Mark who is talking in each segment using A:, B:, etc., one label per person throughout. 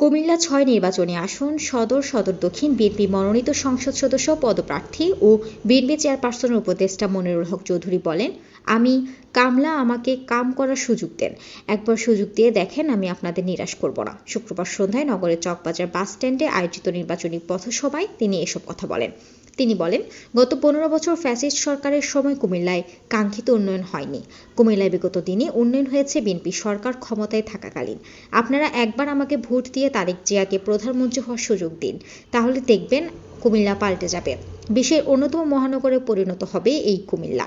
A: কুমিল্লা ছয় নির্বাচনী আসন সদর সদর দক্ষিণ, বিএনপি মনোনীত সংসদ সদস্য, পদপ্রার্থী ও বিএনপি চেয়ারপারসনের উপদেষ্টা মনিরুল হক চৌধুরী বলেন, আমি কামলা আমাকে কাম করার সুযোগ দেন। একবার সুযোগ দিয়ে দেখেন আমি আপনাদের নিরাশ করব না। শুক্রবার সন্ধ্যায় নগরের চকবাজার বাস স্ট্যান্ডে আয়োজিত নির্বাচনী পথসভায় তিনি এসব কথা বলেন। তিনি বলেন, গত পনেরো বছর ফ্যাসিস্ট সরকারের সময় কুমিল্লায় কাঙ্ক্ষিত উন্নয়ন হয়নি। কুমিল্লায় বিগত দিনে উন্নয়ন হয়েছে বিএনপি সরকার ক্ষমতায় থাকাকালীন। আপনারা একবার আমাকে ভোট দিয়ে তারেক জিয়াকে প্রধানমন্ত্রী হওয়ার সুযোগ দিন। তাহলে দেখবেন কুমিল্লা পাল্টে যাবে। বিশ্বের অন্যতম মহানগরে পরিণত হবে এই কুমিল্লা।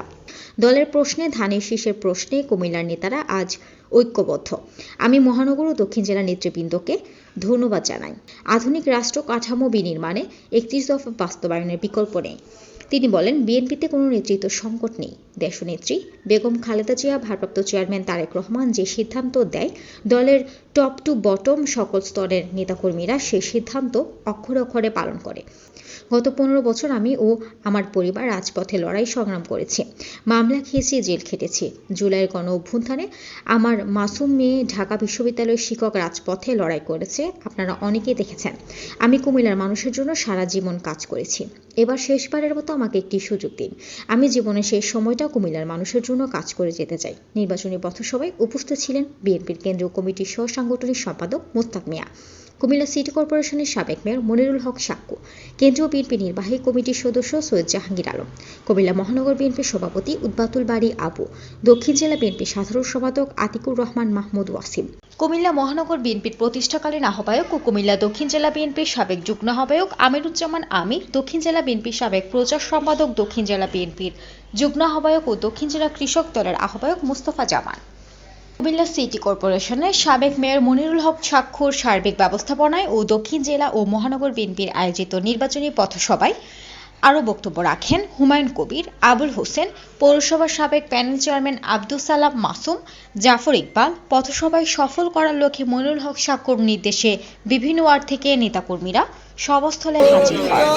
A: দলের প্রশ্নে, ধানের শীষের প্রশ্নে কুমিল্লার নেতারা আজ ঐক্যবদ্ধ। আমি মহানগর ও দক্ষিণ জেলা নেতৃবৃন্দকে ধন্যবাদ জানাই। আধুনিক রাষ্ট্র কাঠামো বিনির্মাণে একত্রিশ দফা বাস্তবায়নের বিকল্প নেই। তিনি বলেন, বিএনপিতে কোনো নেতৃত্ব সংকট নেই। দেশনেত্রী বেগম খালেদা জিয়া, ভারপ্রাপ্ত চেয়ারম্যান তারেক রহমান যে সিদ্ধান্ত দেয়, দলের টপ টু বটম সকল স্তরের নেতাকর্মীরা সেই সিদ্ধান্ত অক্ষরে অক্ষরে পালন করে। গত পনেরো বছর আমি ও আমার পরিবার রাজপথে লড়াই সংগ্রাম করেছি। মামলা খেয়েছি, জেল খেটেছি। জুলাইয়ের গণ অভ্যুত্থানে আমার মাসুম মেয়ে ঢাকা বিশ্ববিদ্যালয়ের শিক্ষক রাজপথে লড়াই করেছে, আপনারা অনেকেই দেখেছেন। আমি কুমিল্লার মানুষের জন্য সারা জীবন কাজ করেছি। এবার শেষবারের মতো আমাকে একটি সুযোগ দিন। আমি জীবনের শেষ সময়টা কুমিল্লার মানুষের জন্য কাজ করে যেতে চাই। নির্বাচনী পথসভায় উপস্থিত ছিলেন বিএনপির কেন্দ্রীয় কমিটির সহ সাংগঠনিক সম্পাদক মোস্তাক মিয়া। কুমিল্লা সিটি কর্পোরেশনের সাবেক মেয়র মনিরুল হক সাক্কু। কেন্দ্রীয় বিএনপি নির্বাহী কমিটির সদস্য সৈয়দ জাহাঙ্গীর আলম। কুমিল্লা মহানগর বিএনপির সভাপতি উদ্বাতুল বাড়ি আবু। দক্ষিণ জেলা বিএনপির সাধারণ সম্পাদক আতিকুর রহমান মাহমুদ ওয়াসিম। কুমিল্লা মহানগর বিএনপির প্রতিষ্ঠাকালীন আহ্বায়ক ও কুমিল্লা দক্ষিণ জেলা বিএনপির সাবেক যুগ্ম আহ্বায়ক আমিরুজ্জামান আমির দক্ষিণ জেলা বিএনপির সাবেক প্রচার সম্পাদক দক্ষিণ জেলা বিএনপির যুগ্ম আহ্বায়ক ও দক্ষিণ জেলা কৃষক দলের আহ্বায়ক মুস্তফা জামান। কুমিল্লা সিটি কর্পোরেশনের সাবেক মেয়র মনিরুল হক স্বাক্ষর সার্বিক ব্যবস্থাপনায় ও দক্ষিণ জেলা ও মহানগর বিএনপির আয়োজিত নির্বাচনী পথসভায় আরও বক্তব্য রাখেন হুমায়ুন কবির, আবুল হোসেন, পৌরসভার সাবেক প্যানেল চেয়ারম্যান আব্দুল সালাম মাসুম, জাফর ইকবাল। পথসভায় সফল করার লক্ষ্যে মনিরুল হক স্বাক্ষর নির্দেশে বিভিন্ন ওয়ার্ড থেকে নেতাকর্মীরা সবস্থলে হাজির হয়